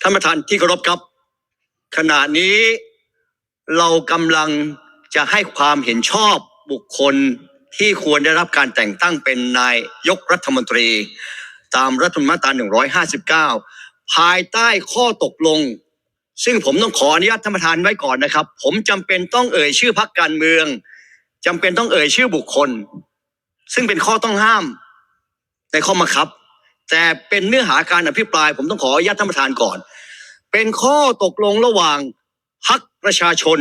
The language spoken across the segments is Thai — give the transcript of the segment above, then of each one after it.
ท่านประธานที่เคารพครับ ขณะนี้เรากำลังจะให้ความเห็นชอบบุคคลที่ควรได้รับการแต่งตั้งเป็นนายยกรัฐมนตรี ตามรัฐธรรมนูญมาตรา 159 ภายใต้ข้อตกลง ซึ่งผมต้องขออนุญาตท่านประธานไว้ก่อนนะครับ ผมจำเป็นต้องเอ่ยชื่อพรรคการเมืองจำเป็นต้องเอ่ยชื่อบุคคล ซึ่งเป็นข้อต้องห้ามในข้อบังคับ แต่เป็นเนื้อหาการอภิปรายผมต้องขออนุญาตท่านประธานก่อน เป็นข้อตกลงระหว่างพรรคประชาชน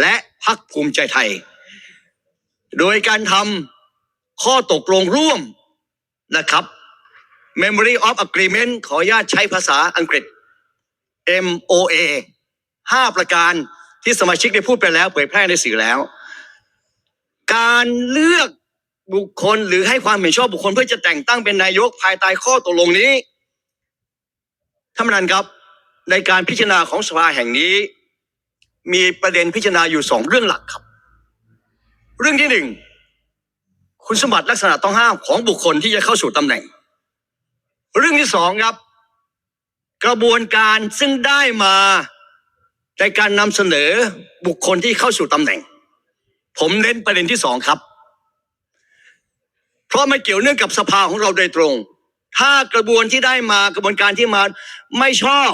และพรรคภูมิใจไทย โดยการทำข้อตกลงร่วมนะครับ Memory of Agreement ขออนุญาตใช้ภาษาอังกฤษ MOA ห้าประการที่สมาชิกได้พูดไปแล้วเผยแพร่ในสื่อแล้ว การเลือก บุคคลหรือให้ความเห็นชอบบุคคลเพื่อจะแต่งตั้งเป็นนายกภายใต้ข้อตกลงนี้ท่านประธานครับในการพิจารณาของสภาแห่งนี้ มีประเด็นพิจารณาอยู่สองเรื่องหลักครับ เรื่องที่หนึ่งคุณสมบัติลักษณะต้องห้ามของบุคคลที่จะเข้าสู่ตำแหน่ง เรื่องที่สองครับ กระบวนการซึ่งได้มาในการนำเสนอบุคคลที่เข้าสู่ตำแหน่ง ผมเน้นประเด็นที่สองครับ เพราะมันเกี่ยวเนื่องกับสภาของเราโดยตรง ถ้ากระบวนที่ได้มากระบวนการที่มาไม่ชอบ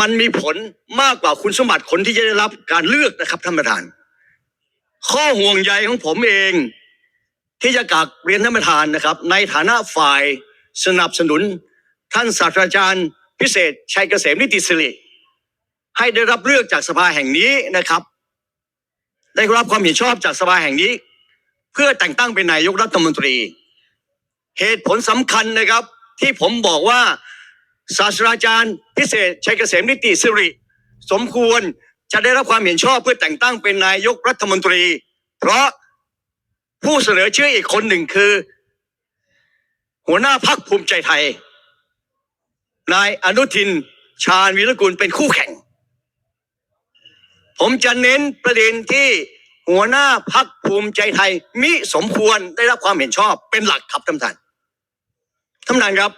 มันมีผลมากกว่าคุณสมบัติคนที่จะได้รับการเลือกนะครับท่านประธาน ข้อห่วงใยของผมเอง ที่จะกลักเรียนท่านประธานนะครับ ในฐานะฝ่ายสนับสนุน ท่านศาสตราจารย์พิเศษชัยเกษมนิติสิริให้ได้รับเลือกจากสภาแห่งนี้นะครับ ได้รับความเห็นชอบจากสภาแห่งนี้ เพื่อแต่งตั้งเป็นนายกรัฐมนตรี เหตุผลสำคัญนะครับ ที่ผมบอกว่าศาสตราจารย์ พิเศษชัยเกษมนิติสิริ สมควรจะได้รับความเห็นชอบเพื่อแต่งตั้งเป็นนายกรัฐมนตรี เพราะผู้เสนอชื่ออีกคนหนึ่งคือ หัวหน้าพักภูมิใจไทย นายอนุทินชาญวีรกุลเป็นคู่แข่ง ผมจะเน้นประเด็นที่ หัวหน้าพักภูมิใจไทยมิสมควรได้รับความเห็นชอบเป็นหลักครับท่านประธานท่านประธานครับ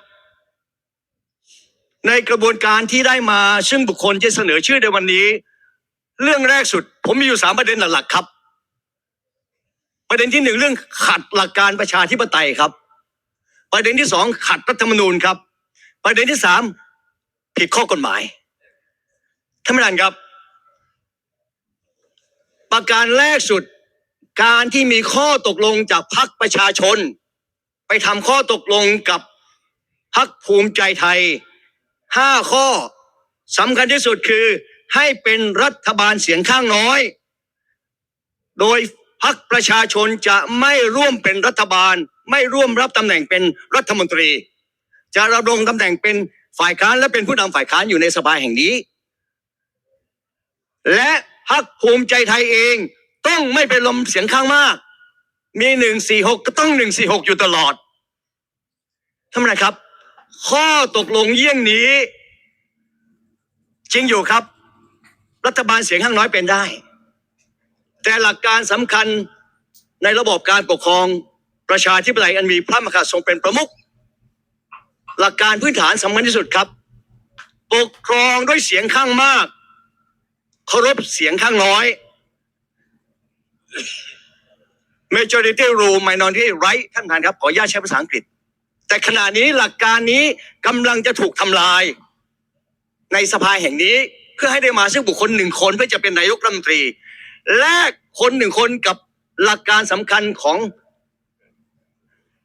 ในกระบวนการที่ได้มาซึ่งบุคคลที่เสนอชื่อในวันนี้ เรื่องแรกสุด ผมมีอยู่สามประเด็นหลักๆครับ ประเด็นที่หนึ่งเรื่องขัดหลักการประชาธิปไตยครับ ประเด็นที่สองขัดรัฐธรรมนูญครับ ประเด็นที่สามผิดข้อกฎหมายท่านประธานครับ ประการแรกสุด การที่มีข้อตกลงจากพรรคประชาชน ไปทำข้อตกลงกับพรรคภูมิใจไทยห้าข้อสำคัญที่สุดคือให้เป็นรัฐบาลเสียงข้างน้อย โดยพรรคประชาชนจะไม่ร่วมเป็นรัฐบาล ไม่ร่วมรับตำแหน่งเป็นรัฐมนตรี จะระดงตำแหน่งเป็นฝ่ายค้านและเป็นผู้นำฝ่ายค้านอยู่ในสภาแห่งนี้ และ พรรคภูมิใจไทยเอง ต้องไม่เป็นลมเสียงข้างมาก มีหนึ่งสี่หกก็ต้องหนึ่งสี่หกอยู่ตลอดท่านประธานครับ ข้อตกลงเยี่ยงนี้ จริงอยู่ครับ รัฐบาลเสียงข้างน้อยเป็นได้ แต่หลักการสำคัญในระบบการปกครองประชาธิปไตยอันมีพระมหากษัตริย์ทรงเป็นประมุขหลักการพื้นฐานสำคัญที่สุดครับ ปกครองด้วยเสียงข้างมาก เคารพเสียงข้างน้อย majority rule minority right ท่านประธานครับขออนุญาตใช้ภาษาอังกฤษ แต่ขณะนี้หลักการนี้กำลังจะถูกทำลาย ในสภาแห่งนี้เพื่อให้ได้มาซึ่งบุคคลหนึ่งคนเพื่อจะเป็นนายกรัฐมนตรี แลกคนหนึ่งคนกับหลักการสำคัญของ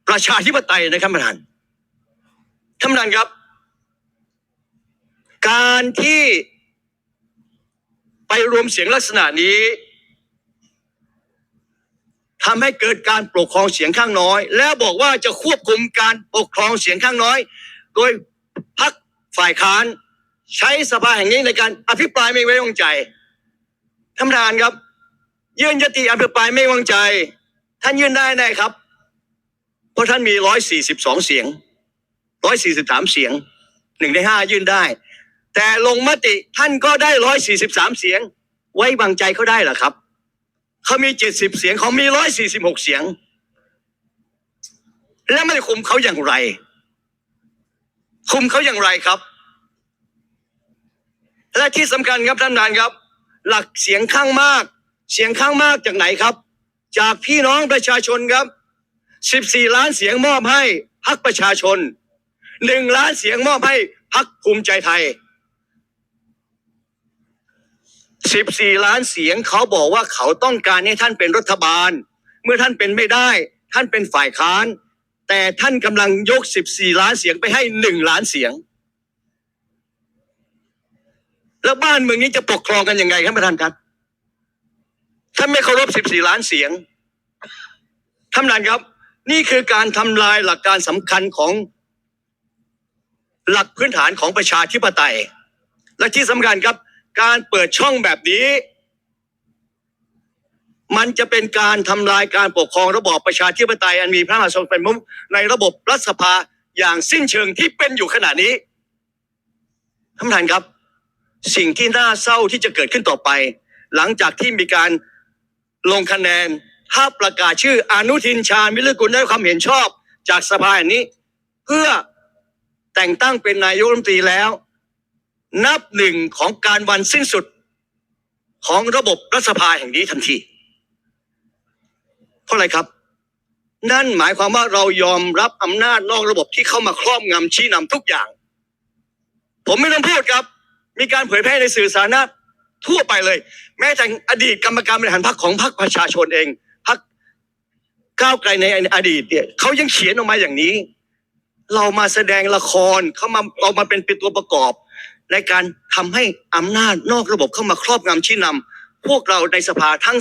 ประชาธิปไตยนะครับท่านประธานท่านประธานครับ การที่ ไปรวมเสียงลักษณะนี้ทำให้เกิดการปกครองเสียงข้างน้อย แล้วบอกว่าจะควบคุมการปกครองเสียงข้างน้อย โดยพรรคฝ่ายค้านใช้สภาแห่งนี้ในการอภิปรายไม่ไว้วางใจท่านประธานครับ ยื่นยติอภิปรายไม่ไว้วางใจ ท่านยื่นได้แน่ครับ เพราะท่านมีร้อยสี่สิบสองเสียงร้อยสี่สิบสามเสียงหนึ่งในห้ายื่นได้ แต่ลงมติท่านก็ได้ร้อยสี่สิบสามเสียง ไว้วางใจเขาได้เหรอครับ เขามีเจ็ดสิบเสียงเขามีร้อยสี่สิบหกเสียง แล้วไม่ได้คุมเขาอย่างไร คุมเขาอย่างไรครับ และที่สำคัญครับท่านประธานครับ หลักเสียงข้างมาก เสียงข้างมากจากไหนครับ จากพี่น้องประชาชนครับ14ล้านเสียงมอบให้พรรคประชาชน1ล้านเสียงมอบให้พรรคภูมิใจไทย 14 ล้านเสียงเขาบอกว่าเขาต้องการให้ท่านเป็นรัฐบาล เมื่อท่านเป็นไม่ได้ ท่านเป็นฝ่ายค้าน แต่ท่านกำลังยก 14 ล้านเสียงไปให้ 1 ล้านเสียง แล้วบ้านเมืองนี้จะปกครองกันยังไงครับประธานครับท่านไม่เคารพ 14 ล้านเสียงท่านประธานครับ นี่คือการทำลายหลักการสำคัญของหลักพื้นฐานของประชาธิปไตย และที่สำคัญครับ การเปิดช่องแบบนี้ มันจะเป็นการทำลายการปกครองระบอบประชาธิปไตยอันมีพระมหากษัตริย์เป็นมุขในระบบรัฐสภาอย่างสิ้นเชิงที่เป็นอยู่ขณะนี้ท่านประธานครับ สิ่งที่น่าเศร้าที่จะเกิดขึ้นต่อไป หลังจากที่มีการลงคะแนนถ้าประกาศชื่ออนุทินชาญวิรุกุลได้ความเห็นชอบจากสภาแห่งนี้ เพื่อแต่งตั้งเป็นนายกรัฐมนตรีแล้ว นับหนึ่งของการวันสิ้นสุดของระบบรัฐสภาแห่งนี้ทันที เพราะอะไรครับ นั่นหมายความว่าเรายอมรับอำนาจนอกระบบที่เข้ามาครอบงำชี้นำทุกอย่าง ผมไม่ต้องพูดครับ มีการเผยแพร่ในสื่อสาธารณะทั่วไปเลย แม้แต่อดีตกรรมการบริหารพรรคของพรรคประชาชนเองพรรคก้าวไกลในอดีตเนี่ยเขายังเขียนออกมาอย่างนี้ เรามาแสดงละครเขามาเรามาเป็นเป็นตัวประกอบ ในการทำให้อำนาจนอกระบบเข้ามาครอบงำชี้นำพวกเราในสภาทั้ง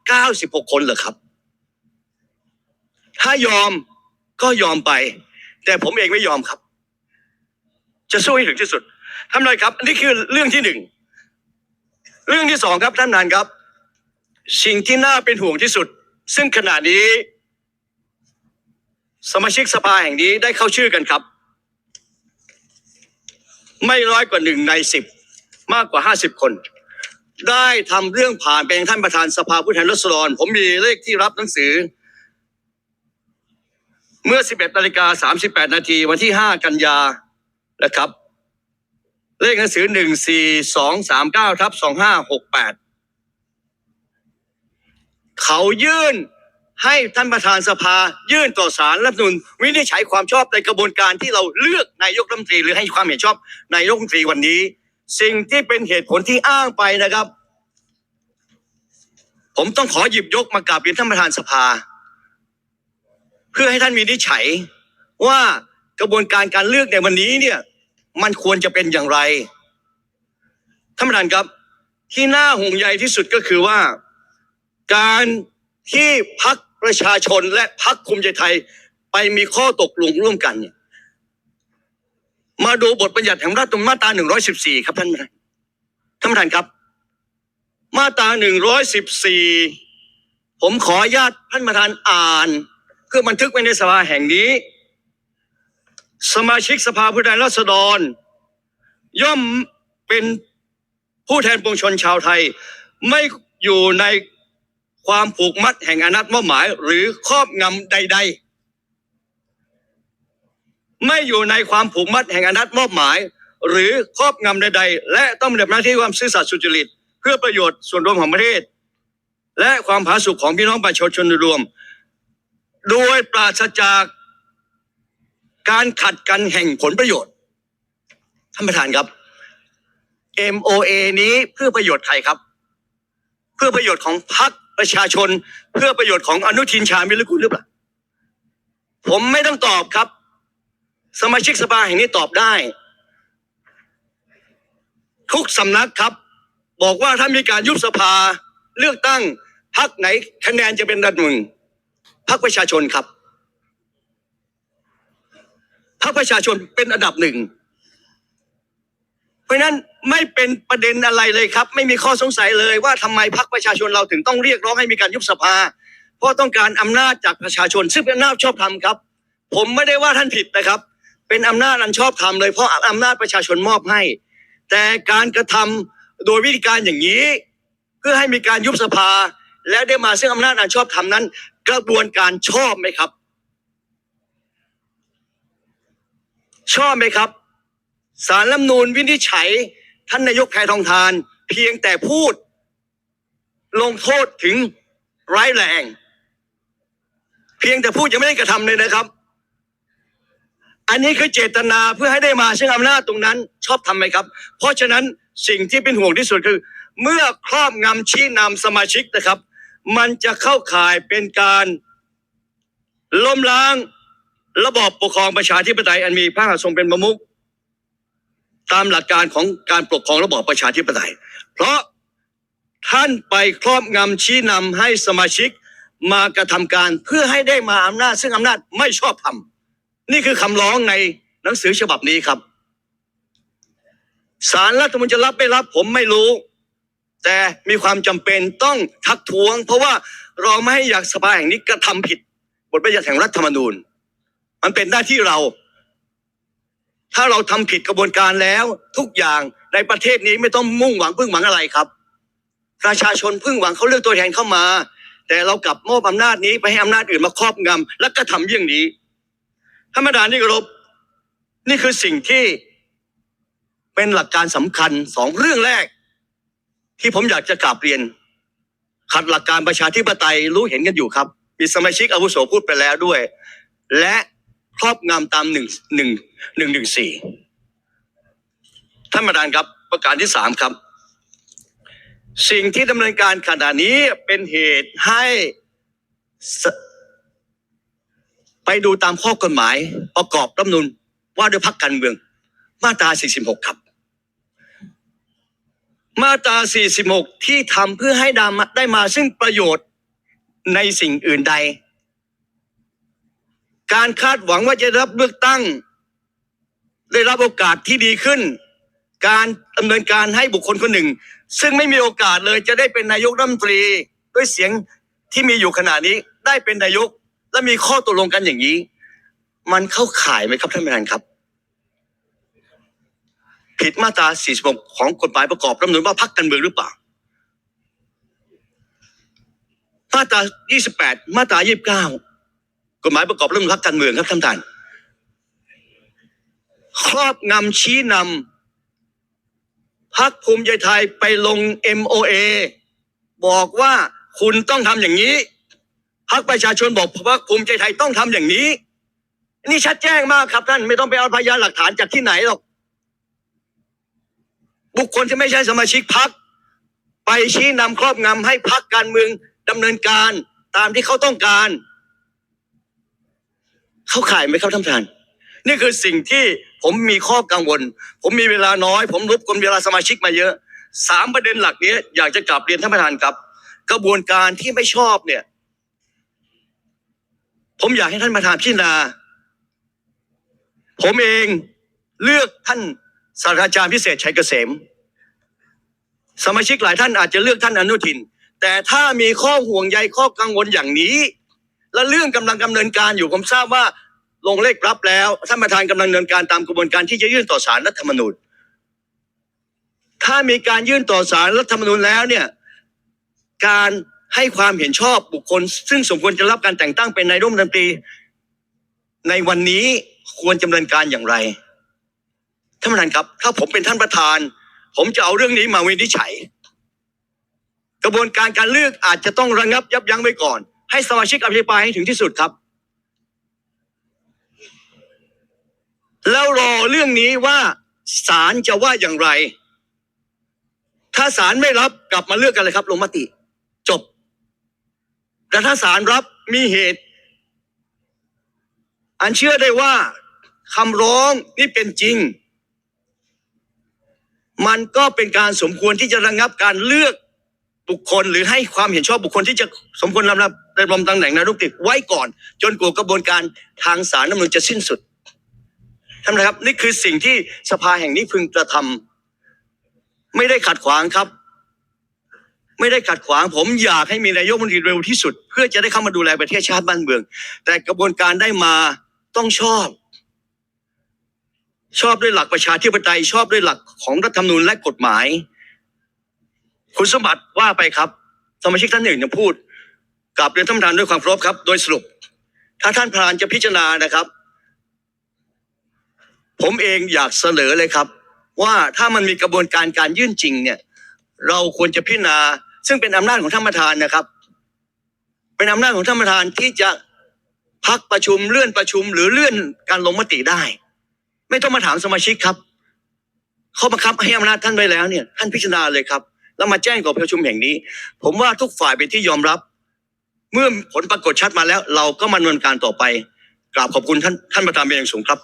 496 คนเหรอครับ ถ้ายอมก็ยอมไป แต่ผมเองไม่ยอมครับ จะสู้ให้ถึงที่สุดทำเลยครับนนี้คือเรื่องที่หนึ่งเรื่องที่สองครับท่านนานครับ สิ่งที่น่าเป็นห่วงที่สุด ซึ่งขณะนี้ สมาชิกสภาแห่งนี้ได้เข้าชื่อกันครับ ไม่น้อยกว่าหนึ่งในสิบมากกว่าห้าสิบคน ได้ทำเรื่องผ่านไปยังท่านประธานสภาผู้แทนราษฎร ผมมีเลขที่รับหนังสือ เมื่อ 11นาฬิกา38 นาทีวันที่ 5 กันยานะครับ เลขหนังสือ 14239ทับ2568 เขายื่น ให้ท่านประธานสภายื่นต่อสารรัฐธรรมนูญวินิจฉัยความชอบในกระบวนการที่เราเลือกนายกรัฐมนตรีหรือให้ความเห็นชอบนายกรัฐมนตรีวันนี้ สิ่งที่เป็นเหตุผลที่อ้างไปนะครับ ผมต้องขอหยิบยกมากราบเรียนท่านประธานสภา เพื่อให้ท่านวินิจฉัยว่ากระบวนการการเลือกในวันนี้เนี่ย มันควรจะเป็นอย่างไรท่านประธานครับ ที่น่าห่วงใยที่สุดก็คือว่า การที่พัก ประชาชนและพักคุมใจไทยไปมีข้อตกลงร่วมกันเนี่ยมาดูบทบัญญัติแห่งรัฐธรรมนูญมาตรา 114 ครับท่านประธานท่านประธานครับ มาตรา 114 ผมขออนุญาตท่านประธานอ่าน เพื่อบันทึกไว้ในสภาแห่งนี้ สมาชิกสภาผู้แทนราษฎร ย่อมเป็นผู้แทนปวงชนชาวไทย ไม่อยู่ใน ความผูกมัดแห่งอนัตมอบหมาย หรือครอบงำใด ๆ ไม่อยู่ในความผูกมัดแห่งอนัตมอบหมาย หรือครอบงำใด ๆ และต้องปฏิบัติหน้าที่ความซื่อสัตย์สุจริต เพื่อประโยชน์ส่วนรวมของประเทศ และความผาสุกของพี่น้องประชาชนโดยรวม โดยปราศจากการขัดกันแห่งผลประโยชน์ ท่านประธานครับ MOA นี้เพื่อประโยชน์ใครครับ เพื่อประโยชน์ของพรรค ประชาชนเพื่อประโยชน์ของอนุทินชาญวิรุกุลหรือเปล่าผมไม่ต้องตอบครับ สมาชิกสภาแห่งนี้ตอบได้ ทุกสำนักครับ บอกว่าถ้ามีการยุบสภาเลือกตั้งพรรคไหนคะแนนจะเป็นอันหนึ่งพรรคประชาชนครับพรรคประชาชนเป็นอันดับหนึ่ง ราะนั้นไม่เป็นประเด็นอะไรเลยครับ ไม่มีข้อสงสัยเลยว่าทำไมพรรคประชาชนเราถึงต้องเรียกร้องให้มีการยุบสภา เพราะต้องการอำนาจจากประชาชน ซึ่งเป็นอำนาจชอบธรรมครับ ผมไม่ได้ว่าท่านผิดนะครับ เป็นอำนาจอันชอบธรรมเลยเพราะอำนาจประชาชนมอบให้ แต่การกระทำโดยวิธีการอย่างนี้ เพื่อให้มีการยุบสภา และได้มาซึ่งอำนาจอันชอบธรรมนั้น กระบวนการชอบไหมครับ ชอบไหมครับ สารรัฐนูญวินิจฉัย ท่านนายกแพทองทาน เพียงแต่พูด ลงโทษถึงร้ายแรง เพียงแต่พูดยังไม่ได้กระทำเลยนะครับ อันนี้คือเจตนาเพื่อให้ได้มาซึ่งอำนาจตรงนั้น ชอบทำไหมครับ เพราะฉะนั้นสิ่งที่เป็นห่วงที่สุดคือ เมื่อครอบงำชี้นำสมาชิกนะครับ มันจะเข้าข่ายเป็นการล้มล้างระบอบปกครองประชาธิปไตยอันมีพระมหากษัตริย์ทรงเป็นประมุข ตามหลักการของการปกครองระบอบประชาธิปไตย เพราะท่านไปครอบงำชี้นำให้สมาชิกมากระทำการเพื่อให้ได้มาอำนาจ ซึ่งอำนาจไม่ชอบธรรมนี่คือคำร้องในหนังสือฉบับนี้ครับสารรัฐมนูญจะรับไม่รับผมไม่รู้ แต่มีความจำเป็นต้องทักท้วง เพราะว่าเราไม่ให้อยากสภาแห่งนี้กระทำผิดบทบัญญัติแห่งรัฐธรรมนูญ มันเป็นหน้าที่เรา ถ้าเราทำผิดกระบวนการแล้ว ทุกอย่างในประเทศนี้ไม่ต้องมุ่งหวังพึ่งหวังอะไรครับ ประชาชนพึ่งหวังเขาเลือกตัวแทนเข้ามา แต่เรากลับมอบอำนาจนี้ไปให้อำนาจอื่นมาครอบงำและก็ทำเยี่ยงนี้ธรรมดานี่กรบนี่คือสิ่งที่เป็นหลักการสำคัญสองเรื่องแรก ที่ผมอยากจะกราบเรียน ขัดหลักการประชาธิปไตยรู้เห็นกันอยู่ครับ มีสมาชิกอาวุโสพูดไปแล้วด้วย และ ครอบงำตามหนึ่งหนึ่งหนึ่งหนึ่งสี่ท่านประธานครับประการที่สามครับ สิ่งที่ดำเนินการขณะนี้เป็นเหตุให้ ไปดูตามข้อกฎหมายประกอบรัฐธรรมนูญว่าด้วยพักการเมือง มาตรา 46 ครับ มาตรา 46 ที่ทำเพื่อให้ดามาได้มาซึ่งประโยชน์ในสิ่งอื่นใด การคาดหวังว่าจะรับเลือกตั้ง ได้รับโอกาสที่ดีขึ้น การดำเนินการให้บุคคลคนหนึ่ง ซึ่งไม่มีโอกาสเลยจะได้เป็นนายกรัฐมนตรีด้วยเสียงที่มีอยู่ขณะนี้ได้เป็นนายกและมีข้อตกลงกันอย่างนี้ มันเข้าข่ายไหมครับท่านประธานครับ ผิดมาตรา 46 ของกฎหมายประกอบรัฐมนูญว่าพักการเมืองหรือเปล่ามาตรา 28 มาตรา 29 กฎหมายประกอบรัฐธรรมนูญพักการเมืองครับท่านประธานครอบงำชี้นำพักภูมิใจไทยไปลง MOA บอกว่าคุณต้องทำอย่างนี้พักประชาชนบอกพักภูมิใจไทยต้องทำอย่างนี้ นี่ชัดแจ้งมากครับท่านไม่ต้องไปเอาพยานหลักฐานจากที่ไหนหรอกบุคคลที่ไม่ใช่สมาชิกพักไปชี้นำครอบงำให้พักการเมืองดำเนินการตามที่เขาต้องการ เข้าข่ายไหมครับท่านประธาน นี่คือสิ่งที่ผมมีข้อกังวล ผมมีเวลาน้อย ผมรบกวนเวลาสมาชิกมาเยอะสามประเด็นหลักนี้อยากจะกลับเรียนท่านประธานครับ กระบวนการที่ไม่ชอบเนี่ย ผมอยากให้ท่านประธานพิจารณา ผมเองเลือกท่านศาสตราจารย์พิเศษชัยเกษม สมาชิกหลายท่านอาจจะเลือกท่านอนุทิน แต่ถ้ามีข้อห่วงใยข้อกังวลอย่างนี้ และเรื่องกำลังดำเนินการอยู่ผมทราบว่าลงเลขรับแล้วท่านประธานกำลังดำเนินการตามกระบวนการที่จะยื่นต่อศาลรัฐธรรมนูญ ถ้ามีการยื่นต่อศาลรัฐธรรมนูญแล้วเนี่ยการให้ความเห็นชอบบุคคล ซึ่งสมควรจะรับการแต่งตั้งเป็นนายรัฐมนตรี ในวันนี้ควรดำเนินการอย่างไรท่านประธานครับ ถ้าผมเป็นท่านประธาน ผมจะเอาเรื่องนี้มาวินิจฉัย กระบวนการการเลือกอาจจะต้องระงับยับยั้งไว้ก่อน ให้สมาชิกอภิปรายให้ถึงที่สุดครับ แล้วรอเรื่องนี้ว่าศาลจะว่าอย่างไร ถ้าศาลไม่รับกลับมาเลือกกันเลยครับลงมติ จบ แต่ถ้าศาลรับมีเหตุ อันเชื่อได้ว่าคำร้องนี่เป็นจริง มันก็เป็นการสมควรที่จะระงับการเลือก บุคคลหรือให้ความเห็นชอบบุคคลที่จะสมควรรับรับดำรงตำแหน่งนายกตรีไว้ก่อน จนกว่ากระบวนการทางศาลน้ำนูนจะสิ้นสุดท่านนะครับ นี่คือสิ่งที่สภาแห่งนี้พึงกระทำไม่ได้ขัดขวางครับ ไม่ได้ขัดขวาง ผมอยากให้มีนายกมนตรีเร็วที่สุด เพื่อจะได้เข้ามาดูแลประเทศชาติบ้านเมือง แต่กระบวนการได้มาต้องชอบ ชอบด้วยหลักประชาธิปไตยชอบด้วยหลักของรัฐธรรมนูญและกฎหมาย คุณสมบัติว่าไปครับ สมาชิกท่านหนึ่งยังพูดกลับเรียนท่านประธานด้วยความเคารพครับ โดยสรุป ถ้าท่านประธานจะพิจารณานะครับ ผมเองอยากเสนอเลยครับ ว่าถ้ามันมีกระบวนการการยื่นจริงเนี่ย เราควรจะพิจารณา ซึ่งเป็นอำนาจของท่านประธานนะครับ เป็นอำนาจของท่านประธานที่จะพักประชุมเลื่อนประชุม หรือเลื่อนการลงมติได้ ไม่ต้องมาถามสมาชิกครับเขาบังคับให้อำนาจท่านไปแล้วเนี่ย ท่านพิจารณาเลยครับ แล้วมาแจ้งกับประชุมแห่งนี้ ผมว่าทุกฝ่ายเป็นที่ยอมรับ เมื่อผลปรากฏชัดมาแล้ว เราก็มาดำเนินการต่อไปกราบขอบคุณท่านท่านประธานเป็นอย่างสูงครับ